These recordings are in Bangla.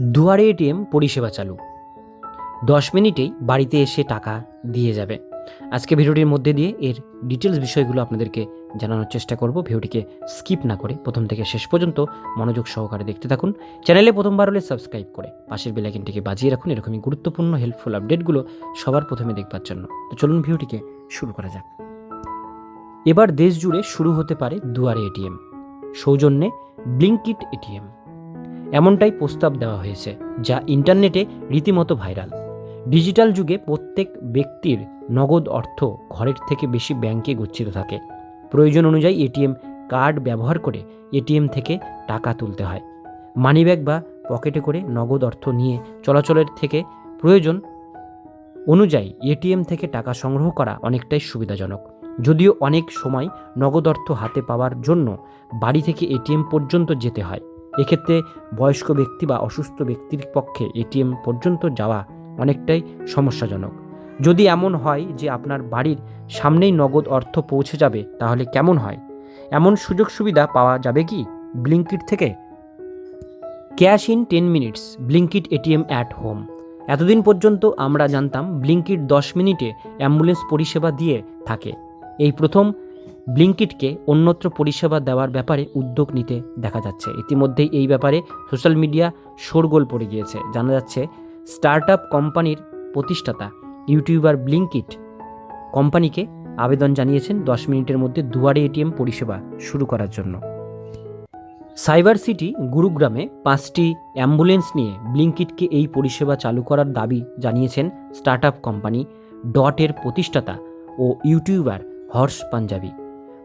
দুয়ারে এটিএম পরিষেবা চালু। দশ মিনিটেই বাড়িতে এসে টাকা দিয়ে যাবে। আজকে ভিডিওটির মধ্যে দিয়ে এর ডিটেলস বিষয়গুলো আপনাদেরকে জানানোর চেষ্টা করব। ভিডিওটিকে স্কিপ না করে প্রথম থেকে শেষ পর্যন্ত মনোযোগ সহকারে দেখতে থাকুন। চ্যানেলে প্রথমবার হলে সাবস্ক্রাইব করে পাশের বেলাইকিনটিকে বাজিয়ে রাখুন। এরকমই গুরুত্বপূর্ণ হেল্পফুল আপডেটগুলো সবার প্রথমে দেখবার জন্য। তো চলুন ভিডিওটিকে শুরু করা যাক। এবার দেশ জুড়ে শুরু হতে পারে দুয়ারে এটিএম সৌজন্যে ব্লিঙ্কিট এটিএম এমনটাই প্রস্তাব দেওয়া হয়েছে, যা ইন্টারনেটে রীতিমতো ভাইরাল। ডিজিটাল যুগে প্রত্যেক ব্যক্তির নগদ অর্থ ঘরের থেকে বেশি ব্যাংকে গচ্ছিত থাকে। প্রয়োজন অনুযায়ী এটিএম কার্ড ব্যবহার করে এটিএম থেকে টাকা তুলতে হয়। মানিব্যাগ বা পকেটে করে নগদ অর্থ নিয়ে চলাচলের থেকে প্রয়োজন অনুযায়ী এটিএম থেকে টাকা সংগ্রহ করা অনেকটাই সুবিধাজনক। যদিও অনেক সময় নগদ অর্থ হাতে পাওয়ার জন্য বাড়ি থেকে এটিএম পর্যন্ত যেতে হয়। এক্ষেত্রে বয়স্ক ব্যক্তি বা অসুস্থ ব্যক্তির পক্ষে এটিএম পর্যন্ত যাওয়া অনেকটাই সমস্যাজনক। যদি এমন হয় যে আপনার বাড়ির সামনেই নগদ অর্থ পৌঁছে যাবে, তাহলে কেমন হয়? এমন সুযোগ সুবিধা পাওয়া যাবে কি ব্লিঙ্কিট থেকে? Cash in ten minutes, Blinkit ATM at home. এতদিন পর্যন্ত আমরা জানতাম ব্লিঙ্কিট দশ মিনিটে অ্যাম্বুলেন্স পরিষেবা দিয়ে থাকে। এই প্রথম ব্লিঙ্কিটকে অন্যত্র পরিষেবা দেওয়ার ব্যাপারে উদ্যোগ নিতে দেখা যাচ্ছে। ইতিমধ্যেই এই ব্যাপারে সোশ্যাল মিডিয়া শোরগোল পড়ে গিয়েছে। জানা যাচ্ছে স্টার্ট আপ কোম্পানির প্রতিষ্ঠাতা ইউটিউবার ব্লিঙ্কিট কোম্পানিকে আবেদন জানিয়েছেন দশ মিনিটের মধ্যে দুয়ারে এটিএম পরিষেবা শুরু করার জন্য। সাইবার সিটি গুরুগ্রামে পাঁচটি অ্যাম্বুলেন্স নিয়ে ব্লিঙ্কিটকে এই পরিষেবা চালু করার দাবি জানিয়েছেন স্টার্ট আপ কোম্পানি ডটের প্রতিষ্ঠাতা ও ইউটিউবার হর্ষ পাঞ্জাবি।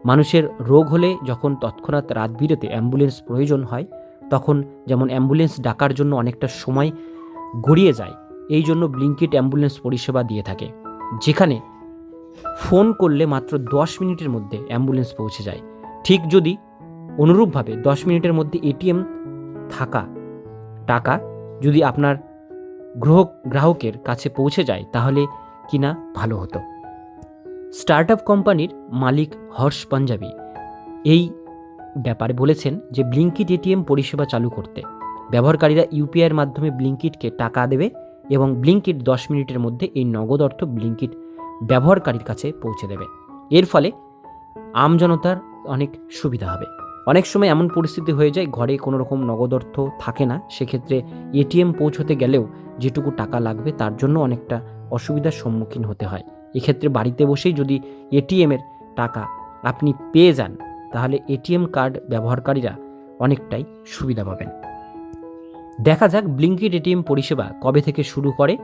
মানুষের রোগ হলে যখন তৎক্ষণাৎ রাত বিরেতে অ্যাম্বুলেন্স প্রয়োজন হয়, তখন যেমন অ্যাম্বুলেন্স ডাকার জন্য অনেকটা সময় গড়িয়ে যায়, এই জন্য ব্লিঙ্কিট অ্যাম্বুলেন্স পরিষেবা দিয়ে থাকে। যেখানে ফোন করলে মাত্র দশ মিনিটের মধ্যে অ্যাম্বুলেন্স পৌঁছে যায়। ঠিক যদি অনুরূপভাবে দশ মিনিটের মধ্যে এটিএম থাকা টাকা যদি আপনার গ্রাহক গ্রাহকের কাছে পৌঁছে যায়, তাহলে কিনা ভালো হতো। স্টার্ট আপ কোম্পানির মালিক হর্ষ পাঞ্জাবি। এই ব্যাপারে বলেছেন যে ব্লিঙ্কিট এটিএম পরিষেবা চালু করতে ব্যবহারকারীরা ইউপিআইয়ের মাধ্যমে ব্লিঙ্কিটকে টাকা দেবে এবং ব্লিঙ্কিট দশ মিনিটের মধ্যে এই নগদ অর্থ ব্লিঙ্কিট ব্যবহারকারীর কাছে পৌঁছে দেবে। এর ফলে আমজনতার অনেক সুবিধা হবে। অনেক সময় এমন পরিস্থিতি হয়ে যায়, ঘরে কোনো রকম নগদ অর্থ থাকে না। সেক্ষেত্রে এটিএম পৌঁছতে গেলেও যেটুকু টাকা লাগবে তার জন্য অনেকটা অসুবিধার সম্মুখীন হতে হয়। এক্ষেত্রে বাড়িতে বসেই যদি এটিএমের টাকা আপনি পেয়ে যান, তাহলে এটিএম কার্ড ব্যবহারকারীরা অনেকটাই সুবিধা পাবেন। দেখা যাক ব্লিঙ্কিট এটিএম পরিষেবা কবে থেকে শুরু করে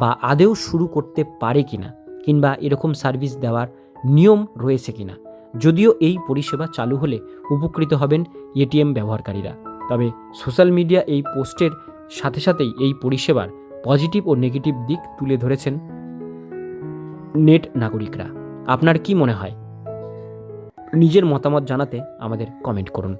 বা আদেও শুরু করতে পারে কিনা, কিংবা এরকম সার্ভিস দেওয়ার নিয়ম রয়েছে কিনা। যদিও এই পরিষেবা চালু হলে উপকৃত হবেন এটিএম ব্যবহারকারীরা। তবে সোশ্যাল মিডিয়া এই পোস্টের সাথে সাথেই এই পরিষেবার পজিটিভ ও নেগেটিভ দিক তুলে ধরেছেন নেট নাগরিকরা আপনার কি মনে হয়? নিজের মতামত জানাতে আমাদের কমেন্ট করুন।